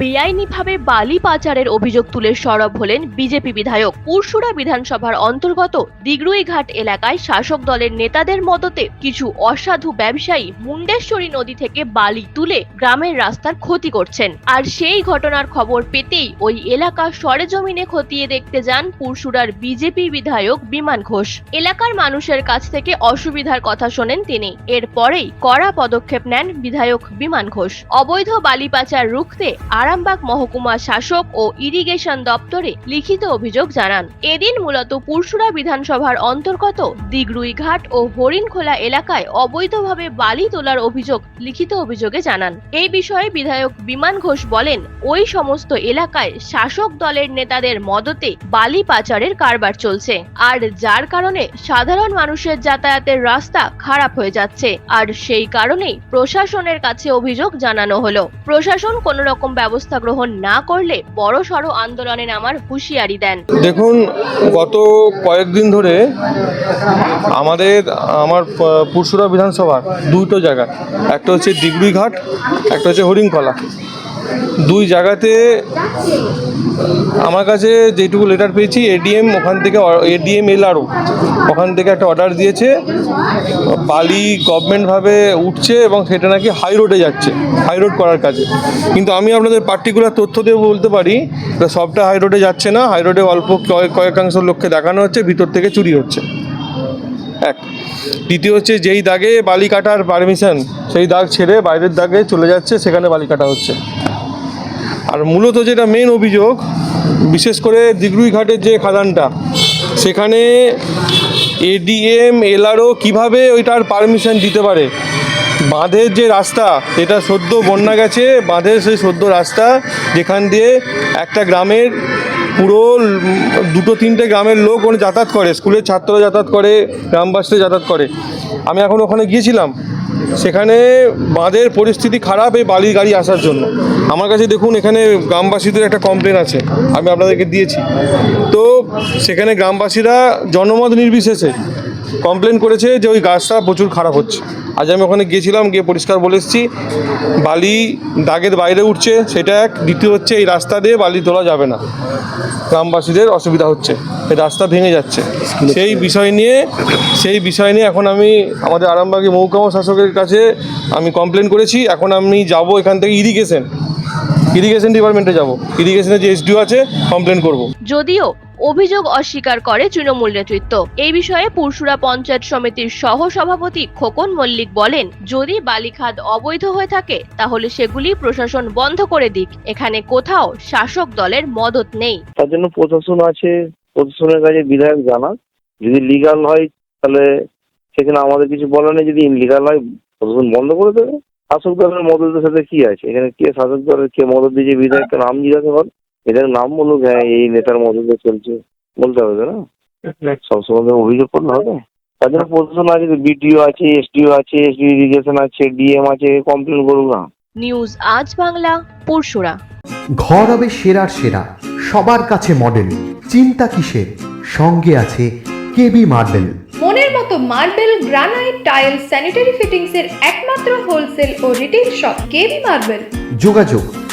বেআইনিভাবে বালি পাচারের অভিযোগ তুলে সরব হলেন বিজেপি বিধায়ক। পুরসুরা বিধানসভার অন্তর্গত দিগরুইঘাট এলাকায় শাসক দলের নেতাদের মদতে কিছু অসাধু ব্যবসায়ী মুন্ডেশ্বরী নদী থেকে বালি তুলে গ্রামের রাস্তার ক্ষতি করছেন। আর সেই ঘটনার খবর পেতেই ওই এলাকা সরেজমিনে খতিয়ে দেখতে যান পুরসুরার বিজেপি বিধায়ক বিমান ঘোষ। এলাকার মানুষের কাছ থেকে অসুবিধার কথা শোনেন তিনি। এরপরেই কড়া পদক্ষেপ নেন বিধায়ক বিমান ঘোষ। অবৈধ বালি পাচার রুখতে আরামবাগ মহকুমা শাসক ও ইরিগেশন দপ্তরে লিখিত অভিযোগ জানান। এদিন মূলত পুরসুরা বিধানসভার অন্তর্গত দিগরুইঘাট ও হরিণখোলা এলাকায় অবৈধভাবে বালি তোলার অভিযোগ লিখিত অভিযোগে জানান। এই বিষয়ে বিধায়ক বিমান ঘোষ বলেন, ওই সমস্ত এলাকায় শাসক দলের নেতাদের মদতে বালি পাচারের কারবার চলছে। আর যার কারণে সাধারণ মানুষের যাতায়াতের রাস্তা খারাপ হয়ে যাচ্ছে। আর সেই কারণেই প্রশাসনের কাছে অভিযোগ জানানো হলো। প্রশাসন কোনো রকম ব্যবস্থা গ্রহণ না করলে বড় সড় আন্দোলনে নামার হুঁশিয়ারি দেন। দেখুন, গত কয়েকদিন ধরে আমাদের, আমার পুরসুরা বিধানসভার দুটো জায়গা একটা হচ্ছে ডিগ্রিঘাট একটা হচ্ছে হরিণকলা দুই জায়গাতে আমার কাছে যেটুকু লেটার পেয়েছি এডিএম ওখান থেকে এডিএম এল এলআরও ওখান থেকে একটা অর্ডার দিয়েছে। বালি গভর্নমেন্টভাবে উঠছে এবং সেটা নাকি হাই রোডে যাচ্ছে হাই রোড করার কাজে। কিন্তু আমি আপনাদের পার্টিকুলার তথ্য দিয়ে বলতে পারি সবটা হাই রোডে যাচ্ছে না হাই রোডে অল্প কয়েক কয়েকাংশ লোককে দেখানো হচ্ছে, ভিতর থেকে চুরি হচ্ছে। এক। দ্বিতীয় হচ্ছে যেই দাগে বালি কাটার পারমিশন সেই দাগ ছেড়ে বাইরের দাগে চলে যাচ্ছে, সেখানে বালি কাটা হচ্ছে। আর মূলত যেটা মেন অভিযোগ, বিশেষ করে দিগরুই ঘাটের যে খাদানটা, সেখানে এডিএম এলআরও কীভাবে ওইটার পারমিশন দিতে পারে? বাঁধের যে রাস্তা এটা সদ্য বন্যা গেছে, বাঁধের সেই সদ্য রাস্তা, যেখান দিয়ে একটা গ্রামের পুরো দুটো তিনটে গ্রামের লোক ওখানে যাতায়াত করে, স্কুলের ছাত্ররা যাতায়াত করে, গ্রামবাসীরা যাতায়াত করে। আমি এখন ওখানে গিয়েছিলাম সেখানে বাঁধের পরিস্থিতি খারাপ এই বালির গাড়ি আসার জন্য। আমার কাছে দেখুন, এখানে গ্রামবাসীদের একটা কমপ্লেন আছে, আমি আপনাদেরকে দিয়েছি। তো সেখানে গ্রামবাসীরা জনমত নির্বিশেষে কমপ্লেন করেছে যে ওই গাছটা প্রচুর খারাপ হচ্ছে। আজ আমি ওখানে গিয়েছিলাম, গিয়ে পরিষ্কার বলে এসেছি, বালি দাগের বাইরে উঠছে, সেটা এক। দ্বিতীয় হচ্ছে এই রাস্তা দিয়ে বালি তোলা যাবে না। গ্রামবাসীদের অসুবিধা হচ্ছে, এই রাস্তা ভেঙে যাচ্ছে। সেই বিষয় নিয়ে, সেই বিষয় নিয়ে এখন আমি, আমাদের আরামবাগী মহকুমা শাসকের কাছে আমি কমপ্লেন করেছি। এখন আমি যাব এখান থেকে ইরিগেশন ইরিগেশন ডিপার্টমেন্টে যাব। ইরিগেশনের যে এসডিও আছে, কমপ্লেন করব। যদিও অভিযোগ অস্বীকার করে তৃণমূল নেতৃত্ব। এই বিষয়ে পুরসুরা পঞ্চায়েত সমিতির সহ সভাপতি খোকন মল্লিক বলেন, যদি বালিখাদ অবৈধ হয়ে থাকে, তাহলে সেগুলি প্রশাসন বন্ধ করে দিক। এখানে কোথাও শাসক দলের মদত নেই। তার জন্য প্রশাসন আছে, প্রশাসনের কাছে বিধায়ক জানা যদি লিগাল হয়, তাহলে সেখানে আমাদের কিছু বলার নেই। যদি ইনলিগাল হয়, প্রশাসন বন্ধ করে দেবে। শাসক দলের মদতের সাথে কি আছে? এখানে কে শাসক দলের, কে মদত দিয়েছে বিধায়ককে? নাম জিজ্ঞাসা কর এদের নাম বলুক হ্যাঁ এই নেতার মদতে চলছে বলতে হবে না? সবসময় তো অভিযোগ করলে হবে। তার জন্য প্রশাসন আছে বিডিও আছে এসডিও আছে এসডিও ইরিগেশন আছে ডিএম আছে কমপ্লেন করুক না। নিউজ আজ বাংলা পরশুরা। ঘর হবে সেরার সেরা সবার কাছে মডেল চিন্তা কিসের? সঙ্গে আছে কেবি মার্বেল মনের মতো marble granite tile sanitary fittings এর একমাত্র হোলসেল ও রিটেল শপ কেবি মার্বেল যোগাযোগ